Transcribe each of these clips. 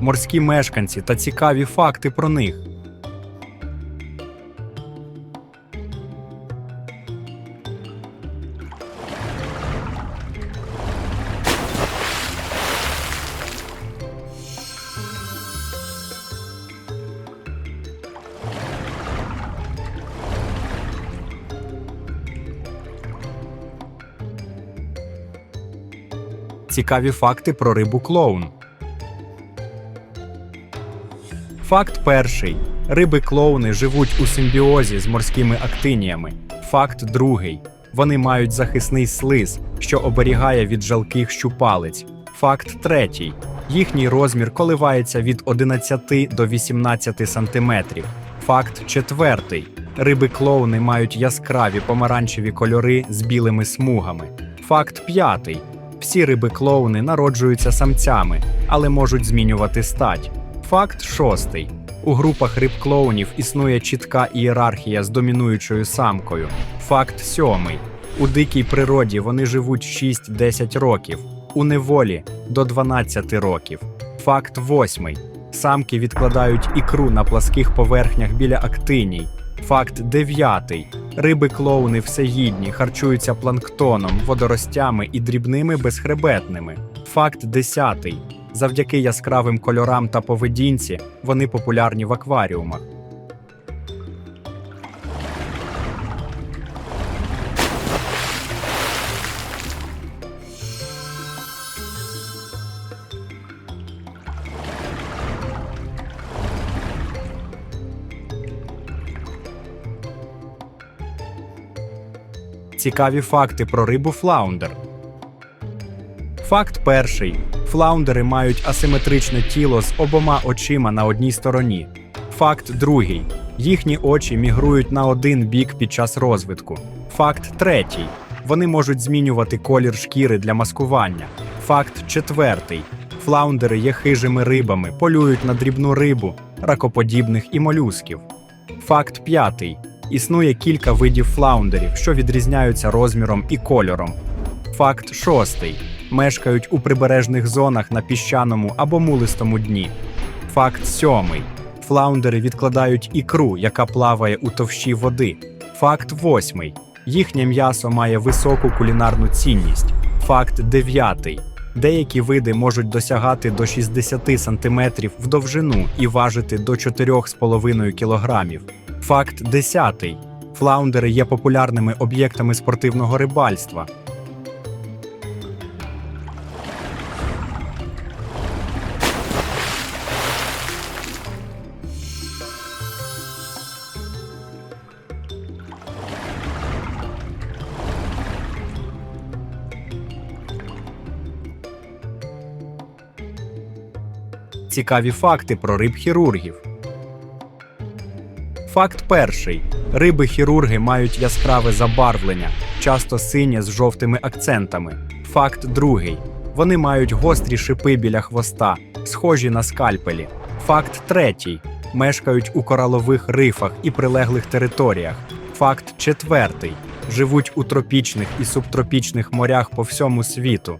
морські мешканці та цікаві факти про них. Цікаві факти про рибу клоун. Факт перший. Риби клоуни живуть у симбіозі з морськими актиніями. Факт другий. Вони мають захисний слиз, що оберігає від жалких щупалець. Факт третій. Їхній розмір коливається від 11 до 18 сантиметрів. Факт четвертий. Риби клоуни мають яскраві помаранчеві кольори з білими смугами. Факт п'ятий. Всі риби клоуни народжуються самцями, але можуть змінювати стать. Факт шостий. У групах риб клоунів існує чітка ієрархія з домінуючою самкою. Факт сьомий. У дикій природі вони живуть 6-10 років, у неволі до 12 років. Факт восьмий. Самки відкладають ікру на пласких поверхнях біля актиній. Факт дев'ятий. Риби клоуни всеїдні, харчуються планктоном, водоростями і дрібними безхребетними. Факт десятий. Завдяки яскравим кольорам та поведінці вони популярні в акваріумах. Цікаві факти про рибу флаундер. Факт перший: флаундери мають асиметричне тіло з обома очима на одній стороні. Факт другий: їхні очі мігрують на один бік під час розвитку. Факт третій: вони можуть змінювати колір шкіри для маскування. Факт четвертий: флаундери є хижими рибами, полюють на дрібну рибу, ракоподібних і молюсків. Факт п'ятий: існує кілька видів флаундерів, що відрізняються розміром і кольором. Факт шостий: мешкають у прибережних зонах на піщаному або мулистому дні. Факт сьомий: флаундери відкладають ікру, яка плаває у товщі води. Факт восьмий: їхнє м'ясо має високу кулінарну цінність. Факт дев'ятий: деякі види можуть досягати до 60 см в довжину і важити до 4,5 кг. Факт десятий: флаундери є популярними об'єктами спортивного рибальства. Цікаві факти про риб-хірургів. Факт перший: риби-хірурги мають яскраве забарвлення, часто синє з жовтими акцентами. Факт другий: вони мають гострі шипи біля хвоста, схожі на скальпелі. Факт третій: мешкають у коралових рифах і прилеглих територіях. Факт четвертий: живуть у тропічних і субтропічних морях по всьому світу.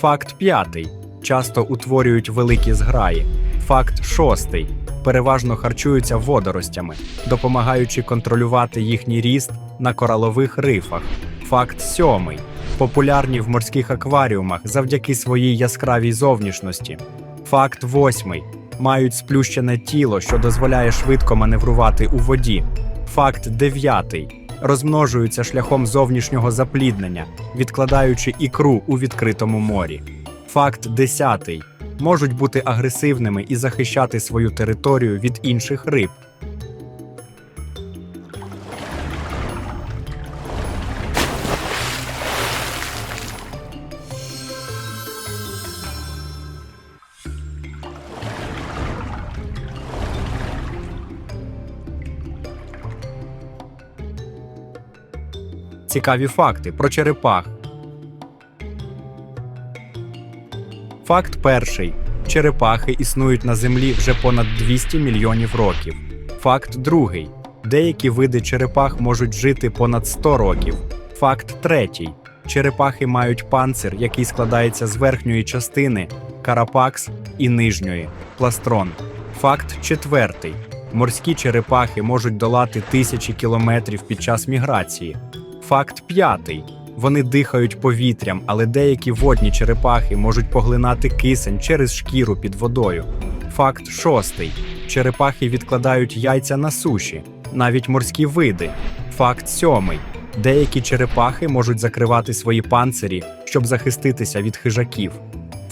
Факт п'ятий: часто утворюють великі зграї. Факт шостий: переважно харчуються водоростями, допомагаючи контролювати їхній ріст на коралових рифах. Факт сьомий: популярні в морських акваріумах завдяки своїй яскравій зовнішності. Факт восьмий: мають сплющене тіло, що дозволяє швидко маневрувати у воді. Факт дев'ятий: розмножуються шляхом зовнішнього запліднення, відкладаючи ікру у відкритому морі. Факт десятий: можуть бути агресивними і захищати свою територію від інших риб. Цікаві факти про черепах. Факт перший: черепахи існують на Землі вже понад 200 мільйонів років. Факт другий: деякі види черепах можуть жити понад 100 років. Факт третій: черепахи мають панцир, який складається з верхньої частини карапакс і нижньої пластрон. Факт четвертий: морські черепахи можуть долати тисячі кілометрів під час міграції. Факт п'ятий: вони дихають повітрям, але деякі водні черепахи можуть поглинати кисень через шкіру під водою. Факт шостий: черепахи відкладають яйця на суші, навіть морські види. Факт сьомий: деякі черепахи можуть закривати свої панцирі, щоб захиститися від хижаків.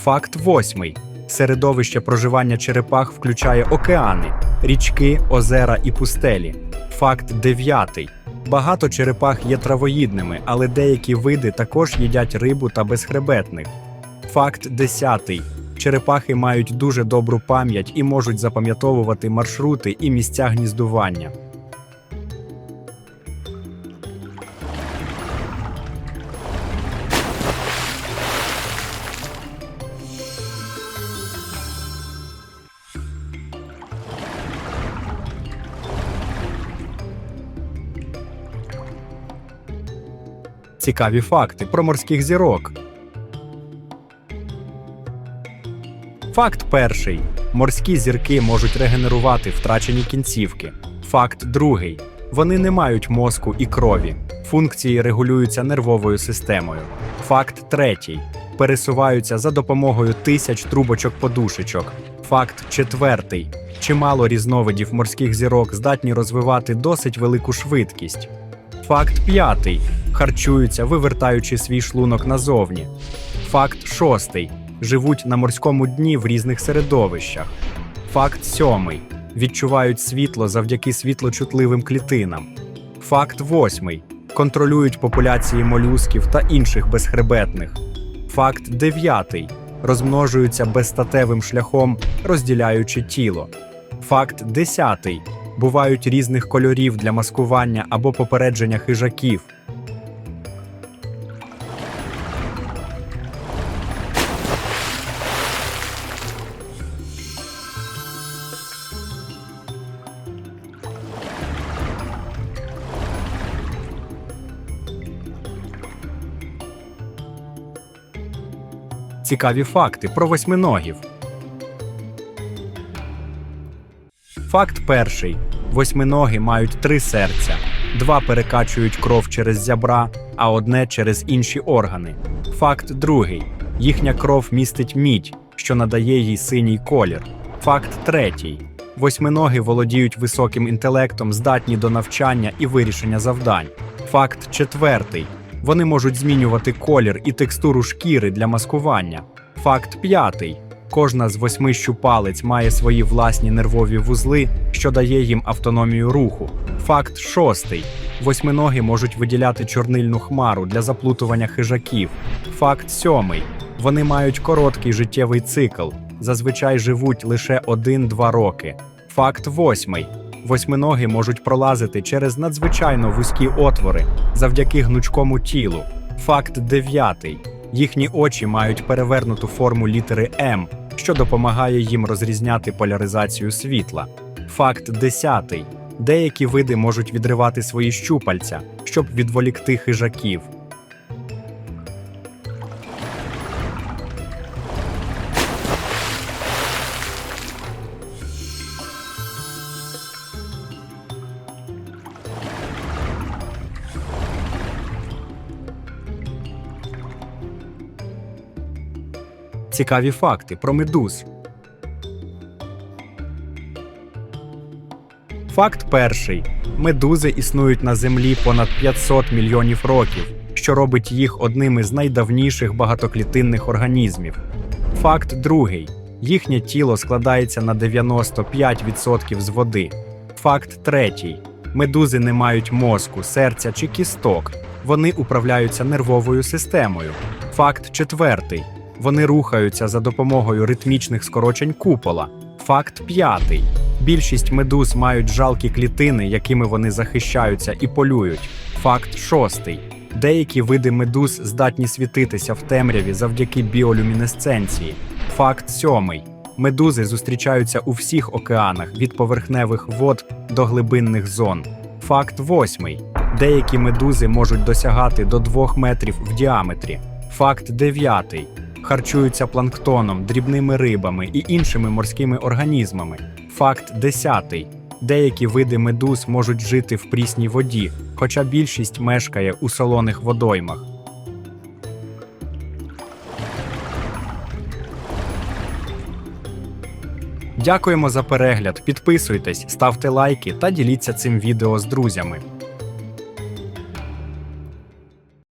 Факт восьмий: середовище проживання черепах включає океани, річки, озера і пустелі. Факт дев'ятий: багато черепах є травоїдними, але деякі види також їдять рибу та безхребетних. Факт десятий: черепахи мають дуже добру пам'ять і можуть запам'ятовувати маршрути і місця гніздування. Цікаві факти про морських зірок. Факт перший: морські зірки можуть регенерувати втрачені кінцівки. Факт другий: вони не мають мозку і крові. Функції регулюються нервовою системою. Факт третій: пересуваються за допомогою тисяч трубочок подушечок. Факт четвертий: чимало різновидів морських зірок здатні розвивати досить велику швидкість. Факт п'ятий: харчуються, вивертаючи свій шлунок назовні. Факт шостий: живуть на морському дні в різних середовищах. Факт сьомий: відчувають світло завдяки світлочутливим клітинам. Факт восьмий: контролюють популяції молюсків та інших безхребетних. Факт дев'ятий: розмножуються безстатевим шляхом, розділяючи тіло. Факт десятий: бувають різних кольорів для маскування або попередження хижаків. Цікаві факти про восьминогів. Факт перший: восьминоги мають три серця. Два перекачують кров через зябра, а одне через інші органи. Факт другий: їхня кров містить мідь, що надає їй синій колір. Факт третій: восьминоги володіють високим інтелектом, здатні до навчання і вирішення завдань. Факт четвертий: вони можуть змінювати колір і текстуру шкіри для маскування. Факт п'ятий: кожна з восьми щупалець має свої власні нервові вузли, що дає їм автономію руху. Факт шостий: восьминоги можуть виділяти чорнильну хмару для заплутування хижаків. Факт сьомий: вони мають короткий життєвий цикл, зазвичай живуть лише 1-2 роки. Факт восьмий: восьминоги можуть пролазити через надзвичайно вузькі отвори завдяки гнучкому тілу. Факт дев'ятий: їхні очі мають перевернуту форму літери М, що допомагає їм розрізняти поляризацію світла. Факт десятий: деякі види можуть відривати свої щупальця, щоб відволікти хижаків. Цікаві факти про медуз. Факт перший: медузи існують на Землі понад 500 мільйонів років, що робить їх одним із найдавніших багатоклітинних організмів. Факт другий: їхнє тіло складається на 95% з води. Факт третій: медузи не мають мозку, серця чи кісток. Вони управляються нервовою системою. Факт четвертий: вони рухаються за допомогою ритмічних скорочень купола. Факт п'ятий: більшість медуз мають жалкі клітини, якими вони захищаються і полюють. Факт шостий: деякі види медуз здатні світитися в темряві завдяки біолюмінесценції. Факт сьомий: медузи зустрічаються у всіх океанах від поверхневих вод до глибинних зон. Факт восьмий: деякі медузи можуть досягати до 2 метрів в діаметрі. Факт дев'ятий: харчуються планктоном, дрібними рибами і іншими морськими організмами. Факт 10. Деякі види медуз можуть жити в прісній воді, хоча більшість мешкає у солоних водоймах. Дякуємо за перегляд. Підписуйтесь, ставте лайки та діліться цим відео з друзями.